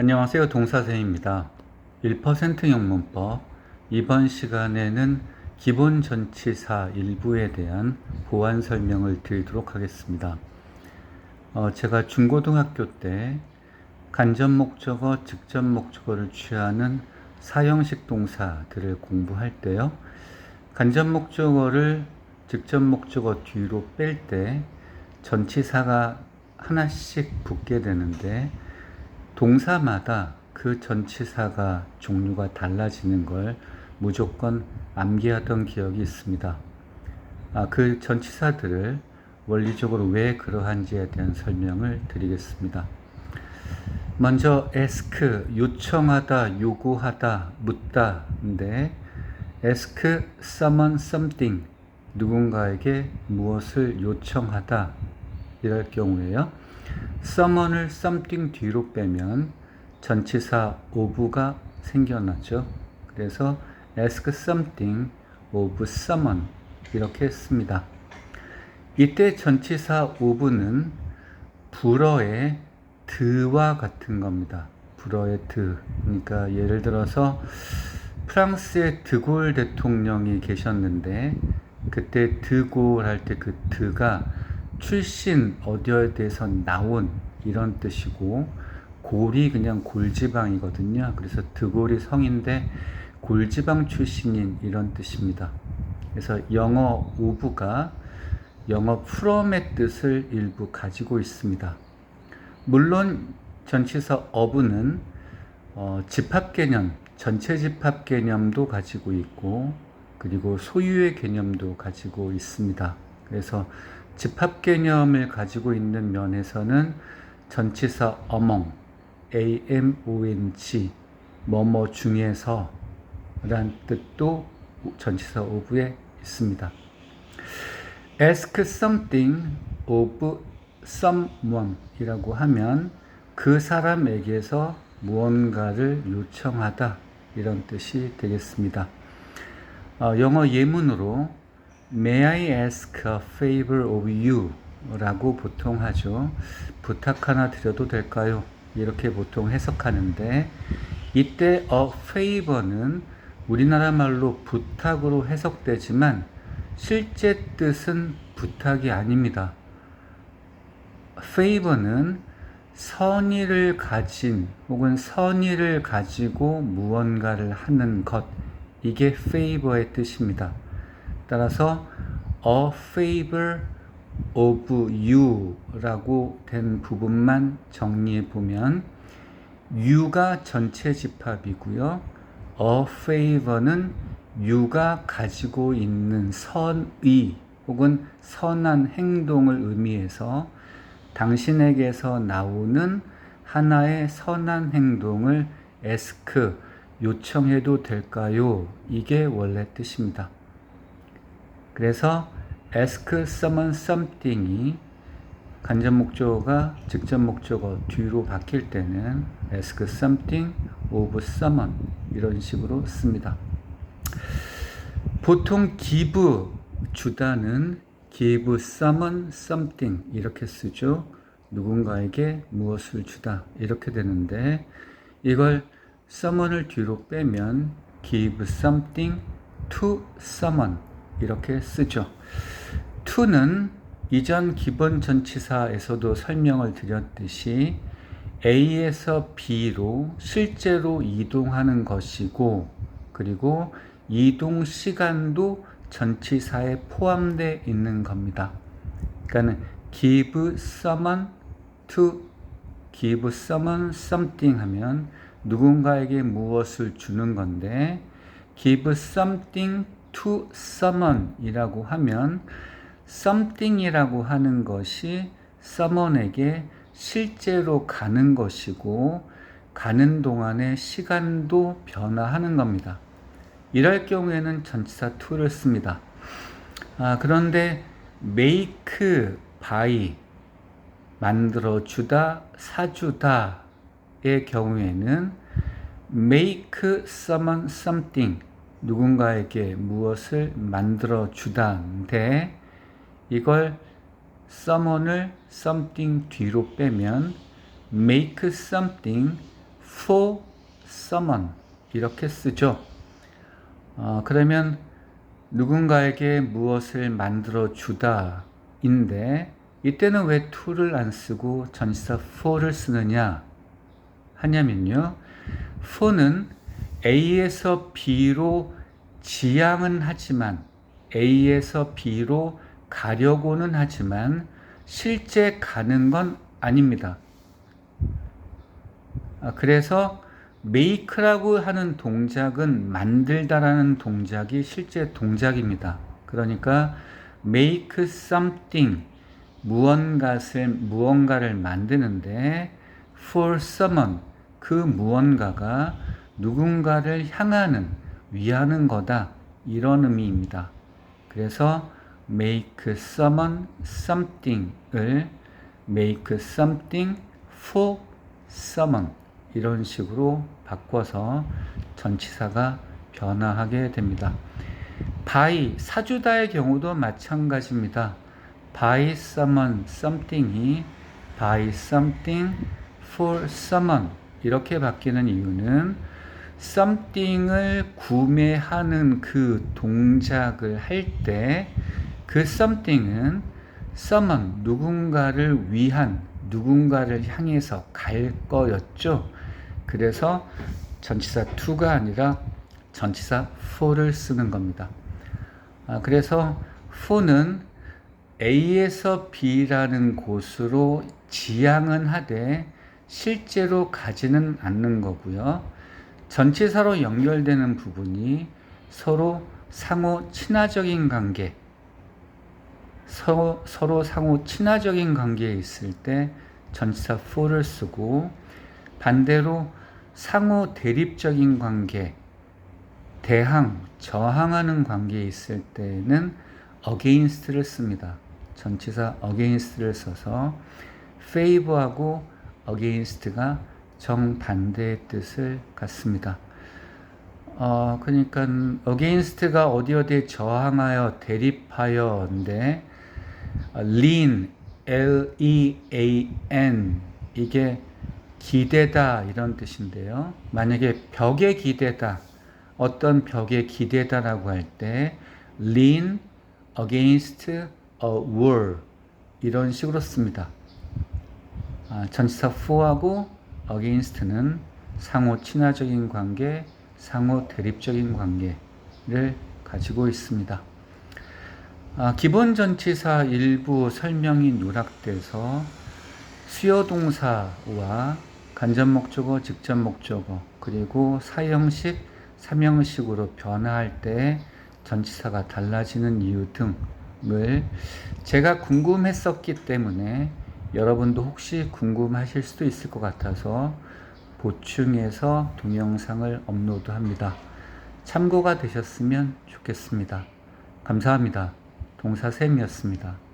안녕하세요. 동사생입니다. 1% 영문법 이번 시간에는 기본 전치사 일부에 대한 보완 설명을 드리도록 하겠습니다. 어, 제가 중고등학교 때 간접 목적어, 직접 목적어를 취하는 사형식 동사들을 공부할 때요. 간접 목적어를 직접 목적어 뒤로 뺄 때 전치사가 하나씩 붙게 되는데 동사마다 그 전치사가 종류가 달라지는 걸 무조건 암기하던 기억이 있습니다. 아, 그 전치사들을 원리적으로 왜 그러한지에 대한 설명을 드리겠습니다. 먼저 ask 요청하다, 요구하다, 묻다인데 ask someone something 누군가에게 무엇을 요청하다 이럴 경우에요. Someone을 something 뒤로 빼면 전치사 of가 생겨나죠. 그래서 ask something of someone 이렇게 씁니다. 이때 전치사 of는 불어의 드와 같은 겁니다. 불어의 드. 그러니까 예를 들어서 프랑스의 드골 대통령이 계셨는데 그때 드골 할 때 그 드가 출신 어디에 대해서 나온 이런 뜻이고 골이 그냥 골지방이거든요. 그래서 드골이 성인데 골지방 출신인 이런 뜻입니다. 그래서 영어 오브가 영어 프롬의 뜻을 일부 가지고 있습니다. 물론 전치사 어브는 어, 집합 개념, 전체 집합 개념도 가지고 있고 그리고 소유의 개념도 가지고 있습니다. 그래서 집합 개념을 가지고 있는 면에서는 전치사 among, among, 뭐뭐 중에서 란 뜻도 전치사 of에 있습니다. ask something of someone 이라고 하면 그 사람에게서 무언가를 요청하다 이런 뜻이 되겠습니다. 어, 영어 예문으로 May I ask a favor of you? 라고 보통 하죠. 부탁 하나 드려도 될까요? 이렇게 보통 해석하는데 이때 a favor는 우리나라 말로 부탁으로 해석되지만 실제 뜻은 부탁이 아닙니다. favor는 선의를 가진 혹은 선의를 가지고 무언가를 하는 것 이게 favor의 뜻입니다. 따라서 a favor of you라고 된 부분만 정리해 보면 you가 전체 집합이고요. a favor는 you가 가지고 있는 선의 혹은 선한 행동을 의미해서 당신에게서 나오는 하나의 선한 행동을 ask 요청해도 될까요? 이게 원래 뜻입니다. 그래서 ask someone something이 간접 목적어가 직접 목적어 뒤로 바뀔 때는 ask something of someone 이런 식으로 씁니다. 보통 give 주다는 give someone something 이렇게 쓰죠. 누군가에게 무엇을 주다 이렇게 되는데 이걸 someone을 뒤로 빼면 give something to someone 이렇게 쓰죠. to는 이전 기본 전치사에서도 설명을 드렸듯이 A에서 B로 실제로 이동하는 것이고 그리고 이동 시간도 전치사에 포함되어 있는 겁니다. 그러니까 give someone to give someone something 하면 누군가에게 무엇을 주는 건데 give something to someone 이라고 하면 something이라고 하는 것이 someone에게 실제로 가는 것이고 가는 동안의 시간도 변화하는 겁니다. 이럴 경우에는 전치사 to를 씁니다. 아, 그런데 make, buy, 만들어주다, 사주다의 경우에는 make someone something, 누군가에게 무엇을 만들어 주다인데 이걸 someone을 something 뒤로 빼면 make something for someone 이렇게 쓰죠. 어, 그러면 누군가에게 무엇을 만들어 주다인데 이때는 왜 to를 안 쓰고 전치사 for를 쓰느냐 하냐면요. for는 A에서 B로 지향은 하지만 A에서 B로 가려고는 하지만 실제 가는 건 아닙니다. 아, 그래서 make라고 하는 동작은 만들다라는 동작이 실제 동작입니다. 그러니까 make something 무언가를 무언가를 만드는데 for someone 그 무언가가 누군가를 향하는 위하는 거다 이런 의미입니다. 그래서 make someone something을 make something for someone 이런 식으로 바꿔서 전치사가 변화하게 됩니다. by 사주다의 경우도 마찬가지입니다. by someone something이 by something for someone 이렇게 바뀌는 이유는 something을 구매하는 그 동작을 할 때 그 something은 someone 누군가를 위한 누군가를 향해서 갈 거였죠. 그래서 전치사 to가 아니라 전치사 for를 쓰는 겁니다. 아, 그래서 for는 A에서 B라는 곳으로 지향은 하되 실제로 가지는 않는 거고요. 전치사로 연결되는 부분이 서로 상호 친화적인 관계, 서로, 서로 상호 친화적인 관계에 있을 때 전치사 for를 쓰고 반대로 상호 대립적인 관계, 대항, 저항하는 관계에 있을 때는 against를 씁니다. 전치사 against를 써서 favor하고 against가 정반대의 뜻을 갖습니다. 어, 그러니까 against가 어디 어디에 저항하여 대립하여인데 lean, L-E-A-N 이게 기대다 이런 뜻인데요. 만약에 벽에 기대다, 어떤 벽에 기대다라고 할 때 lean against a wall 이런 식으로 씁니다. 아, 전치사 for하고 against는 상호 친화적인 관계, 상호 대립적인 관계를 가지고 있습니다. 아, 기본 전치사 일부 설명이 누락돼서 수요 동사와 간접 목적어, 직접 목적어, 그리고 사형식, 삼형식으로 변화할 때 전치사가 달라지는 이유 등을 제가 궁금했었기 때문에 여러분도 혹시 궁금하실 수도 있을 것 같아서 보충해서 동영상을 업로드합니다. 참고가 되셨으면 좋겠습니다. 감사합니다. 동사샘이었습니다.